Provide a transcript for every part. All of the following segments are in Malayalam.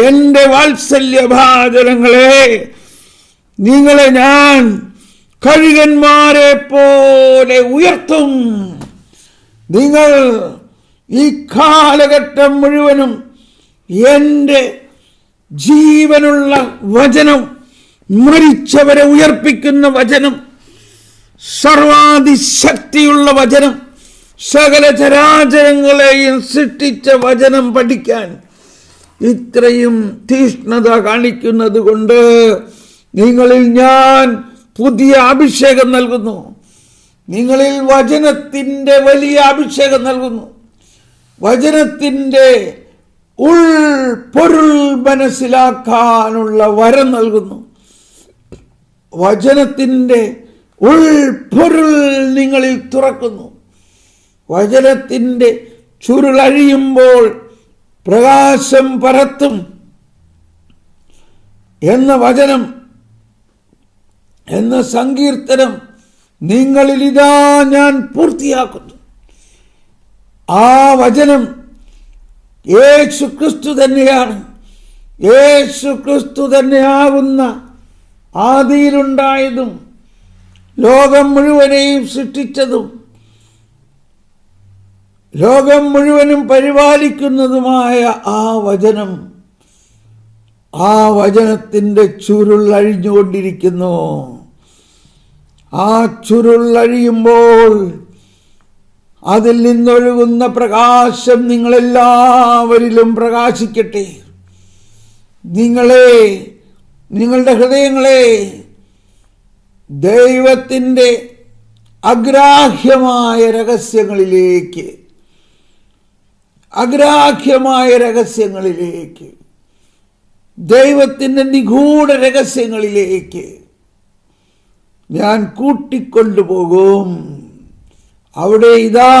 എന്റെ വാത്സല്യ ഭാചനങ്ങളെ നിങ്ങളെ ഞാൻ കഴുകന്മാരെ പോലെ ഉയർത്തും. നിങ്ങൾ ഈ കാലഘട്ടം മുഴുവനും എന്റെ ജീവനുള്ള വചനം മരിച്ചവരെ ഉയർപ്പിക്കുന്ന വചനം സർവാതിശക്തിയുള്ള വചനം സകല ചരാചരങ്ങളെയും സൃഷ്ടിച്ച വചനം പഠിക്കാൻ ഇത്രയും തീഷ്ണത കാണിക്കുന്നത് കൊണ്ട് നിങ്ങളിൽ ഞാൻ പുതിയ അഭിഷേകം നൽകുന്നു. നിങ്ങളിൽ വചനത്തിന്റെ വലിയ അഭിഷേകം നൽകുന്നു. വചനത്തിന്റെ ഉൾ പൊരുൾ മനസ്സിലാക്കാനുള്ള വരം നൽകുന്നു. വചനത്തിന്റെ ഉൾപൊരുൾ നിങ്ങളിൽ തുറക്കുന്നു. വചനത്തിന്റെ ചുരുളഴിയുമ്പോൾ പ്രകാശം പരത്തും എന്ന വചനം എന്ന സങ്കീർത്തനം നിങ്ങളിൽ ഇതാ ഞാൻ പൂർത്തിയാക്കുന്നു. ആ വചനം യേശു ക്രിസ്തു തന്നെയാണ്. യേശു ക്രിസ്തു തന്നെയാകുന്ന ആദിയിലുണ്ടായതും ലോകം മുഴുവനെയും സൃഷ്ടിച്ചതും ലോകം മുഴുവനും പരിപാലിക്കുന്നതുമായ ആ വചനം ആ വചനത്തിന്റെ ചുരുൾ അഴിഞ്ഞുകൊണ്ടിരിക്കുന്നു ആ ചുരുൾ അഴിയുമ്പോൾ അതിൽ നിന്നൊഴുകുന്ന പ്രകാശം നിങ്ങളെല്ലാവരിലും പ്രകാശിക്കട്ടെ. നിങ്ങളെ നിങ്ങളുടെ ഹൃദയങ്ങളെ ദൈവത്തിന്റെ അഗ്രാഹ്യമായ രഹസ്യങ്ങളിലേക്ക് അഗ്രാഹ്യമായ രഹസ്യങ്ങളിലേക്ക് ദൈവത്തിന്റെ നിഗൂഢ രഹസ്യങ്ങളിലേക്ക് ഞാൻ കൂട്ടിക്കൊണ്ടുപോകും. അവിടെ ഇതാ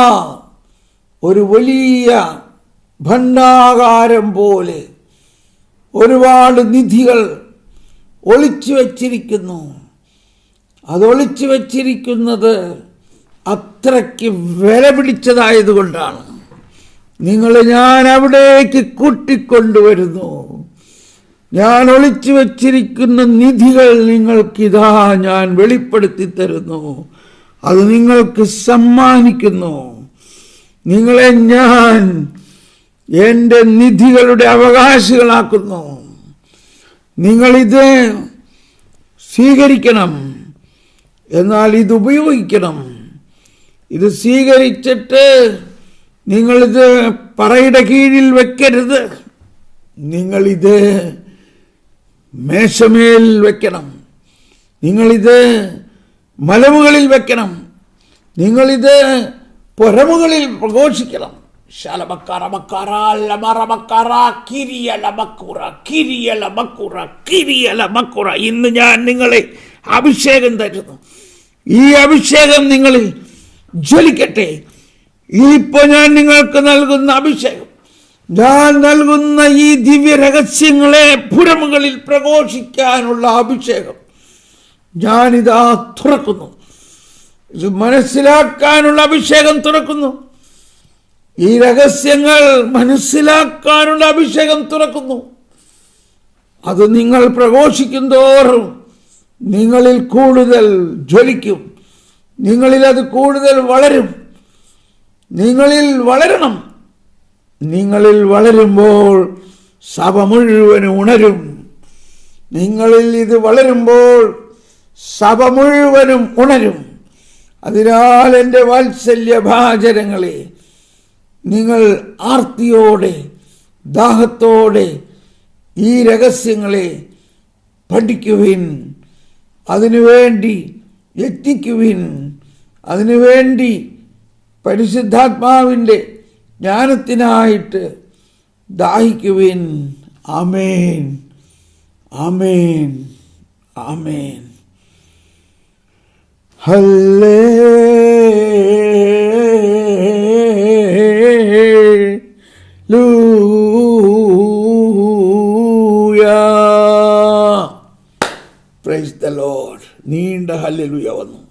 ഒരു വലിയ ഭണ്ഡാകാരം പോലെ ഒരുപാട് നിധികൾ ഒളിച്ചു വച്ചിരിക്കുന്നു. അതൊളിച്ചു വച്ചിരിക്കുന്നത് അത്രയ്ക്ക് വില പിടിച്ചതായതുകൊണ്ടാണ്. നിങ്ങൾ ഞാൻ അവിടേക്ക് കൂട്ടിക്കൊണ്ടുവരുന്നു. ഞാൻ ഒളിച്ചു വച്ചിരിക്കുന്ന നിധികൾ നിങ്ങൾക്കിതാ ഞാൻ വെളിപ്പെടുത്തി തരുന്നു. അത് നിങ്ങൾക്ക് സമ്മാനിക്കുന്നു. നിങ്ങളെ ഞാൻ എന്റെ നിധികളുടെ അവകാശികളാക്കുന്നു. നിങ്ങളിത് സ്വീകരിക്കണം. എന്നാൽ ഇത് ഉപയോഗിക്കണം. ഇത് സ്വീകരിച്ചിട്ട് നിങ്ങളിത് പറയുടെ കീഴിൽ വെക്കരുത്. നിങ്ങളിത് മേശമേൽ വെക്കണം. നിങ്ങളിത് മലമുകളിൽ വെക്കണം. നിങ്ങളിത് പുരമുകളിൽ പ്രഘോഷിക്കണം. ഇന്ന് ഞാൻ നിങ്ങളെ അഭിഷേകം തരുന്നു. ഈ അഭിഷേകം നിങ്ങളിൽ ജ്വലിക്കട്ടെ. ഇപ്പൊ ഞാൻ നിങ്ങൾക്ക് നൽകുന്ന അഭിഷേകം ഞാൻ നൽകുന്ന ഈ ദിവ്യ രഹസ്യങ്ങളെ പുരമുകളിൽ പ്രഘോഷിക്കാനുള്ള അഭിഷേകം ഞാനിതാ തുറക്കുന്നു. ഇത് മനസ്സിലാക്കാനുള്ള അഭിഷേകം തുറക്കുന്നു. ഈ രഹസ്യങ്ങൾ മനസ്സിലാക്കാനുള്ള അഭിഷേകം തുറക്കുന്നു. അത് നിങ്ങൾ പ്രഘോഷിക്കും തോറും നിങ്ങളിൽ കൂടുതൽ ജ്വലിക്കും. നിങ്ങളിൽ അത് കൂടുതൽ വളരും. നിങ്ങളിൽ വളരണം. നിങ്ങളിൽ വളരുമ്പോൾ സഭ മുഴുവനും ഉണരും. നിങ്ങളിൽ ഇത് വളരുമ്പോൾ സഭ മുഴുവനും ഉണരും. അതിനാൽ എന്റെ വാത്സല്യ ഭാചരങ്ങളെ നിങ്ങൾ ആർത്തിയോടെ ദാഹത്തോടെ ഈ രഹസ്യങ്ങളെ പഠിക്കുവിൻ. അതിനുവേണ്ടി യത്നിക്കുവിൻ. അതിനുവേണ്ടി പരിശുദ്ധാത്മാവിന്റെ ജ്ഞാനത്തിനായിട്ട് ദാഹിക്കുവിൻ. ആമേൻ. ആമേൻ. ആമേൻ. പ്രൈസ് ദ ലോഡ് നീണ്ട ഹല്ലുയ വന്നു.